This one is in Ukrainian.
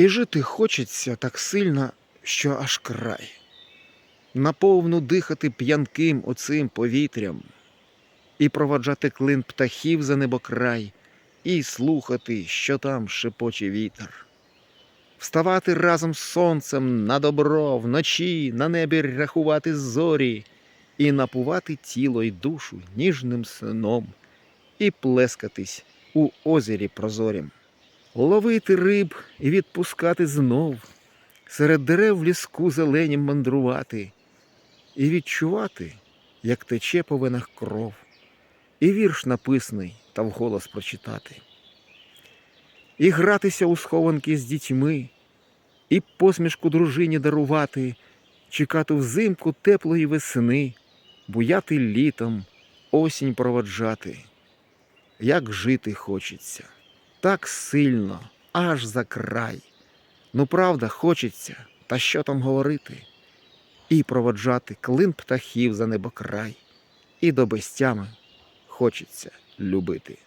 І жити хочеться так сильно, що аж край. Наповну дихати п'янким оцим повітрям, і проводжати клин птахів за небокрай, і слухати, що там шепоче вітер. Вставати разом з сонцем на добро вночі, на небі рахувати зорі, і напувати тіло й душу ніжним сном, і плескатись у озері прозорім ловити риб і відпускати знов, серед дерев в ліску зеленім мандрувати, і відчувати, як тече по венах кров, і вірш написаний та вголос прочитати, і гратися у схованки з дітьми, і посмішку дружині дарувати, чекати взимку теплої весни, буяти літом, осінь проводжати. Як жити хочеться так сильно, аж за край. Ну, правда, хочеться, та що там говорити? І проводжати клин птахів за небокрай, і до безтями хочеться любити.